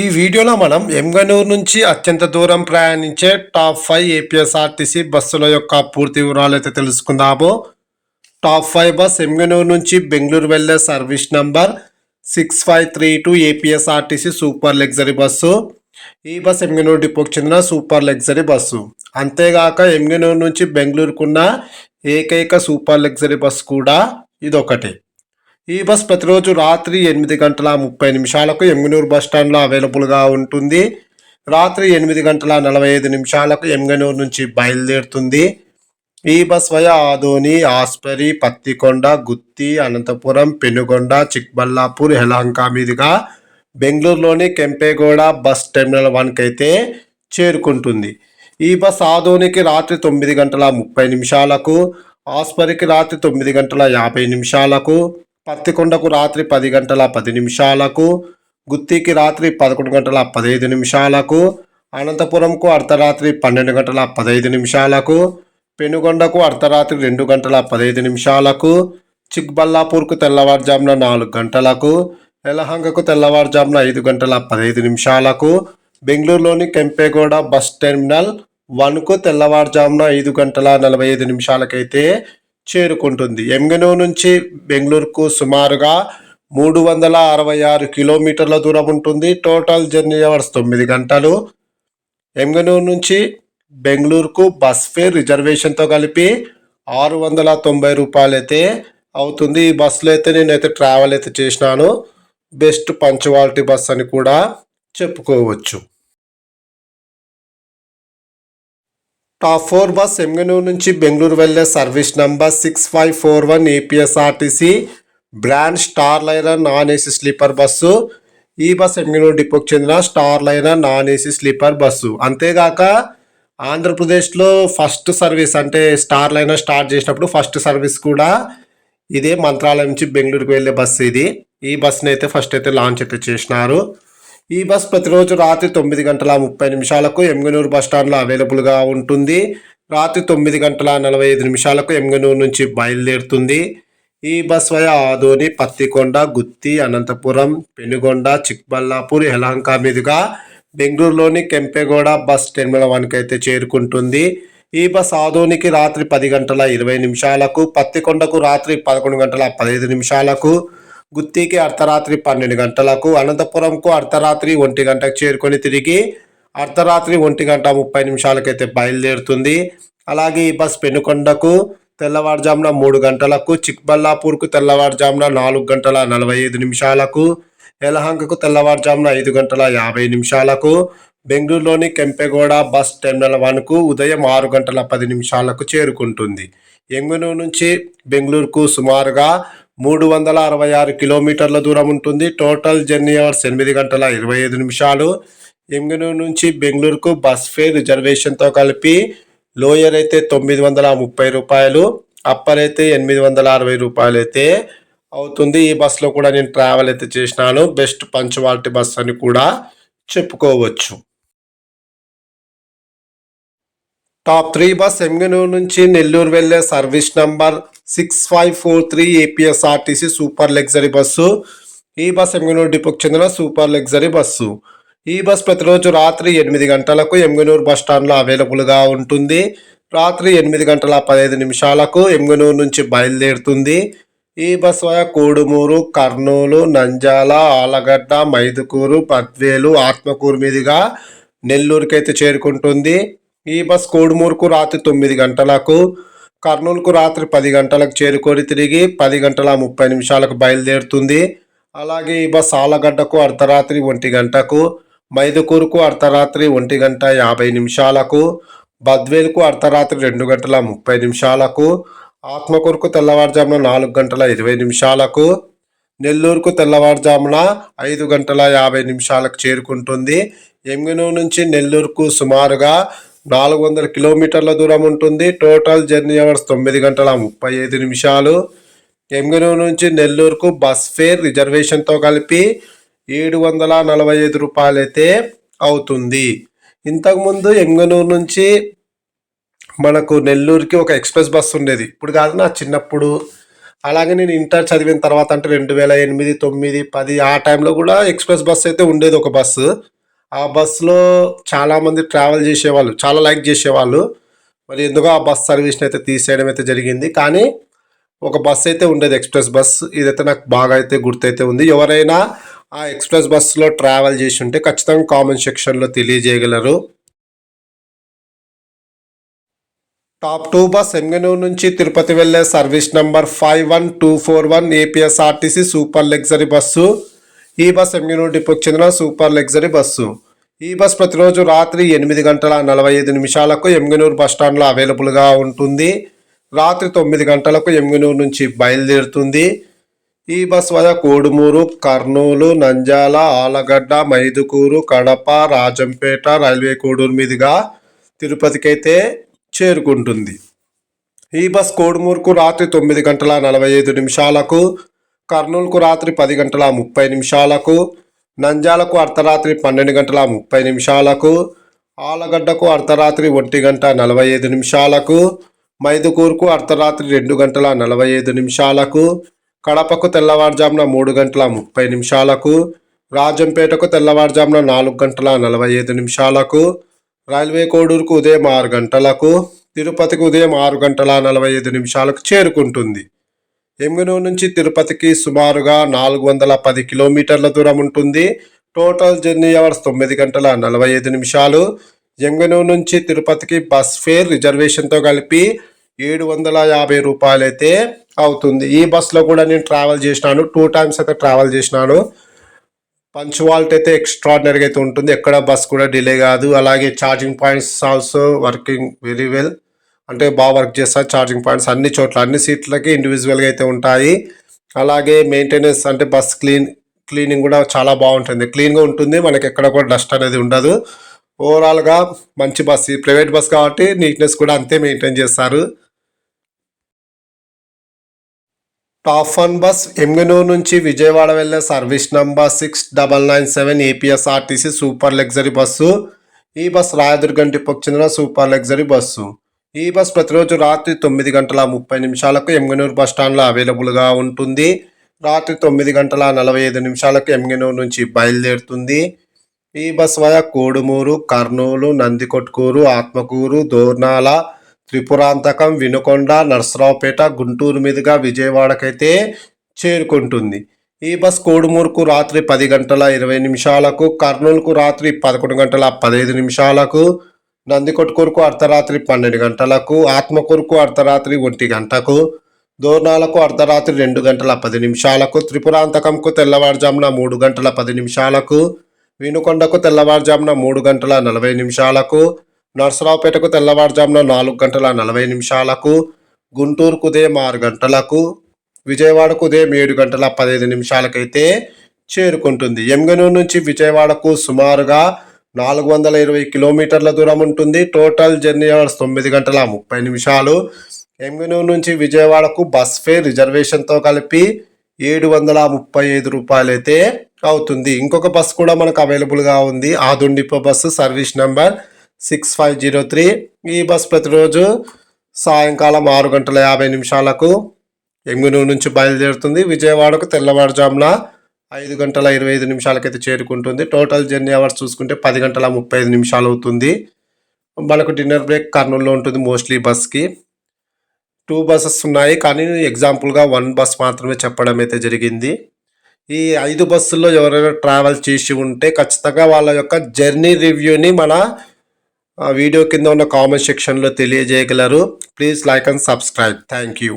ఈ వీడియోలో మనం ఎంగనూరు నుంచి అత్యంత దూరం ప్రయాణించే టాప్ ఫైవ్ ఏపీఎస్ఆర్టీసీ బస్సుల యొక్క పూర్తి వివరాలు అయితే తెలుసుకుందాము. టాప్ ఫైవ్ బస్ ఎంగనూరు నుంచి బెంగళూరు వెళ్ళే service number six five three two APSRTC super luxury bus. ఈ బస్ ఎంగనూరు డిపోకి చెందిన సూపర్ లగ్జరీ బస్సు. అంతేగాక ఎంగనూరు నుంచి బెంగళూరుకున్న ఏకైక సూపర్ లగ్జరీ బస్సు కూడా ఇదొకటి. ఈ బస్ ప్రతిరోజు రాత్రి ఎనిమిది గంటల ముప్పై నిమిషాలకు ఎమ్గనూరు బస్ స్టాండ్లో అవైలబుల్గా ఉంటుంది. రాత్రి ఎనిమిది గంటల నలభై ఐదు నిమిషాలకు ఎమ్గనూరు నుంచి బయలుదేరుతుంది. ఈ బస్ వయ ఆదోని ఆస్పరి పత్తికొండ గుత్తి అనంతపురం పెనుగొండ చిక్బల్లాపూర్ యలహంక మీదుగా బెంగళూరులోని కెంపేగౌడ బస్ టెర్మినల్ వన్కి అయితే చేరుకుంటుంది. ఈ బస్ ఆదోనికి రాత్రి తొమ్మిది గంటల ముప్పై నిమిషాలకు ఆస్పరికి రాత్రి తొమ్మిది గంటల యాభై నిమిషాలకు పత్తికొండకు రాత్రి పది గంటల పది నిమిషాలకు గుత్తికి రాత్రి పదకొండు గంటల పదహైదు నిమిషాలకు అనంతపురంకు అర్ధరాత్రి పన్నెండు గంటల పదహైదు నిమిషాలకు పెనుగొండకు అర్ధరాత్రి రెండు గంటల పదహైదు నిమిషాలకు చిక్బల్లాపూర్కు తెల్లవారుజామున నాలుగు గంటలకు ఎలహంగకు తెల్లవారుజామున ఐదు గంటల పదహైదు నిమిషాలకు బెంగళూరులోని కెంపేగౌడ బస్ టెర్మినల్ వన్కు తెల్లవారుజామున ఐదు గంటల నలభై ఐదు నిమిషాలకైతే చేరుకుంటుంది. ఎంగనూ నుంచి బెంగళూరుకు సుమారుగా మూడు వందల అరవై ఆరు కిలోమీటర్ల దూరం ఉంటుంది. టోటల్ జర్నీ అవర్స్ తొమ్మిది గంటలు. ఎమ్గనూరు నుంచి బెంగళూరుకు బస్ ఫేర్ రిజర్వేషన్తో కలిపి ఆరు వందల తొంభై రూపాయలు అయితే అవుతుంది. ఈ బస్సులో అయితే నేనైతే ట్రావెల్ అయితే చేసినాను. బెస్ట్ పంచువాలిటీ బస్ అని కూడా చెప్పుకోవచ్చు. టాప్ ఫోర్ బస్ ఎమ్గనూరు నుంచి బెంగళూరు వెళ్ళే service number six five four one APSRTC brand star liner non AC sleeper bus ఈ బస్ ఎమ్గనూరు డిపోకి చెందిన star liner non AC sleeper bus అంతేగాక ఆంధ్రప్రదేశ్లో ఫస్ట్ సర్వీస్ అంటే స్టార్ లైనర్ స్టార్ట్ చేసినప్పుడు ఫస్ట్ సర్వీస్ కూడా ఇదే మంత్రాలయం నుంచి బెంగళూరుకు వెళ్ళే బస్సు ఇది. ఈ బస్సుని అయితే ఫస్ట్ అయితే లాంచ్ అయితే చేసినారు. ఈ బస్ ప్రతిరోజు రాత్రి తొమ్మిది గంటల ముప్పై నిమిషాలకు ఎమ్గనూరు బస్టాండ్లో అవైలబుల్గా ఉంటుంది. రాత్రి తొమ్మిది గంటల నలభై ఐదు నిమిషాలకు ఎమ్గనూరు నుంచి బయలుదేరుతుంది. ఈ బస్ వయ ఆదోని పత్తికొండ గుత్తి అనంతపురం పెనుగొండ చిక్బల్లాపూర్ యలహంక మీదుగా బెంగళూరులోని కెంపెగౌడ బస్ టెర్మినల్ వన్కి అయితే చేరుకుంటుంది. ఈ బస్ ఆదోనికి రాత్రి పది గంటల ఇరవై నిమిషాలకు పత్తికొండకు రాత్రి పదకొండు గంటల పదహైదు నిమిషాలకు గుత్తికి అర్ధరాత్రి పన్నెండు గంటలకు అనంతపురంకు అర్ధరాత్రి ఒంటి గంటకు చేరుకొని తిరిగి అర్ధరాత్రి ఒంటి గంట ముప్పై నిమిషాలకైతే బయలుదేరుతుంది. అలాగే ఈ బస్ పెనుకొండకు తెల్లవారుజామున మూడు గంటలకు చిక్బల్లాపూర్కు తెల్లవారుజామున నాలుగు గంటల నలభై ఐదు నిమిషాలకు యలహంకకు తెల్లవారుజామున ఐదు గంటల యాభై నిమిషాలకు బెంగళూరులోని కెంపెగౌడ బస్ టెర్మినల్ వన్కు ఉదయం ఆరు గంటల పది నిమిషాలకు చేరుకుంటుంది. ఎంగునూరు నుంచి బెంగళూరుకు సుమారుగా మూడు వందల అరవై ఆరు కిలోమీటర్ల దూరం ఉంటుంది. టోటల్ జర్నీ అవర్స్ ఎనిమిది గంటల ఇరవై ఐదు నిమిషాలు. ఎంగనూరు నుంచి బెంగళూరుకు బస్ ఫేర్ రిజర్వేషన్తో కలిపి లోయర్ అయితే తొమ్మిది వందల ముప్పై రూపాయలు అప్పర్ అయితే ఎనిమిది వందల అరవై రూపాయలు అయితే అవుతుంది. ఈ బస్సులో కూడా నేను ట్రావెల్ అయితే చేసినాను. బెస్ట్ పంచువాలిటీ బస్ అని కూడా చెప్పుకోవచ్చు. టాప్ త్రీ బస్ ఎంగనూరు నుంచి నెల్లూరు వెళ్ళే service number six five four three APSRTC super luxury bus ఈ బస్ ఎంగనూరు డిపోకి చెందిన సూపర్ లగ్జరీ బస్సు ఈ బస్ ప్రతిరోజు రాత్రి ఎనిమిది గంటలకు ఎంగనూరు బస్ స్టాండ్లో అవైలబుల్గా ఉంటుంది. రాత్రి ఎనిమిది గంటల పదహైదు నిమిషాలకు ఎంగనూరు నుంచి బయలుదేరుతుంది. ఈ బస్ వయ కోడుమూరు కర్నూలు నంజాల ఆలగడ్డ మైదుకూరు పద్వేలు ఆత్మకూరు మీదుగా నెల్లూరుకి అయితే చేరుకుంటుంది. ఈ బస్ కోడుమూరుకు రాత్రి తొమ్మిది గంటలకు కర్నూలుకు రాత్రి పది గంటలకు చేరుకొని తిరిగి పది గంటల ముప్పై నిమిషాలకు బయలుదేరుతుంది. అలాగే ఈ బస్ ఆలగడ్డకు అర్ధరాత్రి ఒంటి గంటకు మైదుకూరుకు అర్ధరాత్రి ఒంటి గంట యాభై నిమిషాలకు బద్వేలుకు అర్ధరాత్రి రెండు గంటల ముప్పై నిమిషాలకు ఆత్మకూరుకు తెల్లవారుజామున నాలుగు గంటల ఇరవై నిమిషాలకు నెల్లూరుకు తెల్లవారుజామున ఐదు గంటల యాభై నిమిషాలకు చేరుకుంటుంది. ఎమ్గనూరు నుంచి నెల్లూరుకు సుమారుగా నాలుగు వందల కిలోమీటర్ల దూరం ఉంటుంది. టోటల్ జర్నీ అవర్స్ తొమ్మిది గంటల ముప్పై ఐదు నిమిషాలు. ఎమ్గనూరు నుంచి నెల్లూరుకు బస్ ఫేర్ రిజర్వేషన్తో కలిపి ఏడు వందల నలభై ఐదు రూపాయలు అయితే అవుతుంది. ఇంతకుముందు ఎంగనూరు నుంచి మనకు నెల్లూరుకి ఒక ఎక్స్ప్రెస్ బస్ ఉండేది. ఇప్పుడు కాదు నా చిన్నప్పుడు. అలాగే నేను ఇంటర్ చదివిన తర్వాత అంటే రెండు వేల ఎనిమిది తొమ్మిది పది ఆ టైంలో కూడా ఎక్స్ప్రెస్ బస్ అయితే ఉండేది ఒక బస్సు. ఆ బస్సులో చాలామంది ట్రావెల్ చేసేవాళ్ళు చాలా లైక్ చేసేవాళ్ళు. మరి ఎందుకో ఆ బస్ సర్వీస్ని అయితే తీసేయడం అయితే జరిగింది. కానీ ఒక బస్ అయితే ఉండేది ఎక్స్ప్రెస్ బస్. ఇదైతే నాకు బాగా అయితే గుర్తైతే ఉంది. ఎవరైనా ఆ ఎక్స్ప్రెస్ బస్సులో ట్రావెల్ చేసి ఉంటే ఖచ్చితంగా కామెంట్ సెక్షన్లో తెలియజేయగలరు. టాప్ టూ బస్ ఎంగనూరు నుంచి తిరుపతి వెళ్ళే service number five one two four one APSRTC super luxury bus. ఈ బస్ ఎంగనూరు డిపోకి చెందిన సూపర్ లగ్జరీ బస్సు. ఈ బస్ ప్రతిరోజు రాత్రి ఎనిమిది గంటల నలభై ఐదు నిమిషాలకు ఎంగనూరు బస్టాండ్లో అవైలబుల్గా ఉంటుంది. రాత్రి తొమ్మిది గంటలకు ఎంగనూరు నుంచి బయలుదేరుతుంది. ఈ బస్ వద్ద కోడుమూరు కర్నూలు నంజాల ఆలగడ్డ మైదుకూరు కడప రాజంపేట రైల్వే కోడూరు మీదుగా తిరుపతికైతే చేరుకుంటుంది. ఈ బస్ కోడుమూరుకు రాత్రి తొమ్మిది గంటల నలభై ఐదు నిమిషాలకు కర్నూలుకు రాత్రి పది గంటల ముప్పై నిమిషాలకు నంజాలకు అర్ధరాత్రి పన్నెండు గంటల ముప్పై నిమిషాలకు ఆలగడ్డకు అర్ధరాత్రి ఒంటి గంట నలభై ఐదు నిమిషాలకు మైదుకూరుకు అర్ధరాత్రి రెండు గంటల నలభై ఐదు నిమిషాలకు కడపకు తెల్లవారుజామున మూడు గంటల ముప్పై నిమిషాలకు రాజంపేటకు తెల్లవారుజామున నాలుగు గంటల నలభై ఐదు నిమిషాలకు రైల్వే కోడూరుకు ఉదయం ఆరు గంటలకు తిరుపతికి ఉదయం ఆరు గంటల నలభై ఐదు నిమిషాలకు చేరుకుంటుంది. ఎమ్గనూరు నుంచి తిరుపతికి సుమారుగా నాలుగు వందల పది కిలోమీటర్ల దూరం ఉంటుంది. టోటల్ జర్నీ అవర్స్ తొమ్మిది గంటల నలభై ఐదు నిమిషాలు. ఎంగనూరు నుంచి తిరుపతికి బస్ ఫేర్ రిజర్వేషన్తో కలిపి ఏడు వందల యాభై రూపాయలు అయితే అవుతుంది. ఈ బస్సులో కూడా నేను ట్రావెల్ చేసినాను. టూ టైమ్స్ అయితే ట్రావెల్ చేసినాను. పంచువాలిటీ అయితే ఎక్స్ట్రాడినరీగా అయితే ఉంటుంది. ఎక్కడ బస్ కూడా డిలే కాదు. అలాగే charging points also working very well. అంటే బాగా వర్క్ చేస్తారు ఛార్జింగ్ పాయింట్స్ అన్ని చోట్ల అన్ని సీట్లకి ఇండివిజువల్గా అయితే ఉంటాయి. అలాగే మెయింటెనెన్స్ అంటే బస్ క్లీన్ క్లీనింగ్ కూడా చాలా బాగుంటుంది. క్లీన్గా ఉంటుంది మనకి ఎక్కడ కూడా డస్ట్ అనేది ఉండదు. ఓవరాల్గా మంచి బస్ ప్రైవేట్ బస్ కాబట్టి నీట్నెస్ కూడా అంతే మెయింటైన్ చేస్తారు. టాప్ వన్ బస్ ఎమ్గనూరు నుంచి విజయవాడ వెళ్ళే service number six double nine seven APSRTC super luxury bus ఈ బస్ రాయదుర్గం డిపోకి చెందిన సూపర్ లగ్జరీ బస్సు ఈ బస్ ప్రతిరోజు రాత్రి తొమ్మిది గంటల ముప్పై నిమిషాలకు ఎమ్గనూరు బస్ స్టాండ్లో అవైలబుల్గా ఉంటుంది. రాత్రి తొమ్మిది గంటల నలభై ఐదు నిమిషాలకు ఎమ్గనూరు నుంచి బయలుదేరుతుంది. ఈ బస్ వయ కోడుమూరు కర్నూలు నందికొట్కూరు ఆత్మకూరు దోర్నాల త్రిపురాంతకం వినుకొండ నర్సరావుపేట గుంటూరు మీదుగా విజయవాడకైతే చేరుకుంటుంది. ఈ బస్ కోడుమూరుకు రాత్రి పది గంటల ఇరవై నిమిషాలకు కర్నూలుకు రాత్రి పదకొండు గంటల పదహైదు నిమిషాలకు నందికొట్కూరుకు అర్ధరాత్రి పన్నెండు గంటలకు ఆత్మకూరుకు అర్ధరాత్రి ఒంటి గంటకు దోర్నాలకు అర్ధరాత్రి రెండు గంటల పది నిమిషాలకు త్రిపురాంతకంకు తెల్లవారుజామున మూడు గంటల పది నిమిషాలకు వినుకొండకు తెల్లవారుజామున మూడు గంటల నలభై నిమిషాలకు నర్సరావుపేటకు తెల్లవారుజామున నాలుగు గంటల నలభై నిమిషాలకు గుంటూరుకు ఉదయం ఆరు గంటలకు విజయవాడకు ఉదయం ఏడు గంటల పదహైదు నిమిషాలకైతే చేరుకుంటుంది. ఎమ్గనూరు నుంచి విజయవాడకు సుమారుగా నాలుగు వందల ఇరవై కిలోమీటర్ల దూరం ఉంటుంది. టోటల్ జర్నీ అవర్స్ తొమ్మిది గంటల ముప్పై నిమిషాలు. ఎంగనూరు నుంచి విజయవాడకు బస్ ఫేర్ రిజర్వేషన్తో కలిపి ఏడు వందల ముప్పై ఐదు రూపాయలు అయితే అవుతుంది. ఇంకొక బస్ కూడా మనకు అవైలబుల్గా ఉంది. ఆదుండిపో bus service number six five zero three ఈ బస్ ప్రతిరోజు సాయంకాలం ఆరు గంటల యాభై నిమిషాలకు ఎంగనూరు నుంచి బయలుదేరుతుంది. విజయవాడకు తెల్లవారుజామున ఐదు గంటల ఇరవై ఐదు నిమిషాలకైతే చేరుకుంటుంది. టోటల్ జర్నీ అవర్స్ చూసుకుంటే పది గంటల ముప్పై ఐదు నిమిషాలు అవుతుంది మనకు డిన్నర్ బ్రేక్ కర్నూలులో ఉంటుంది మోస్ట్లీ బస్కి టూ బస్సెస్ ఉన్నాయి కానీ ఎగ్జాంపుల్గా వన్ బస్ మాత్రమే చెప్పడం అయితే జరిగింది. ఈ ఐదు బస్సుల్లో ఎవరైనా ట్రావెల్ చేసి ఉంటే ఖచ్చితంగా వాళ్ళ యొక్క జర్నీ రివ్యూని మన వీడియో కింద ఉన్న కామెంట్ సెక్షన్లో తెలియజేయగలరు. Please like and subscribe thank you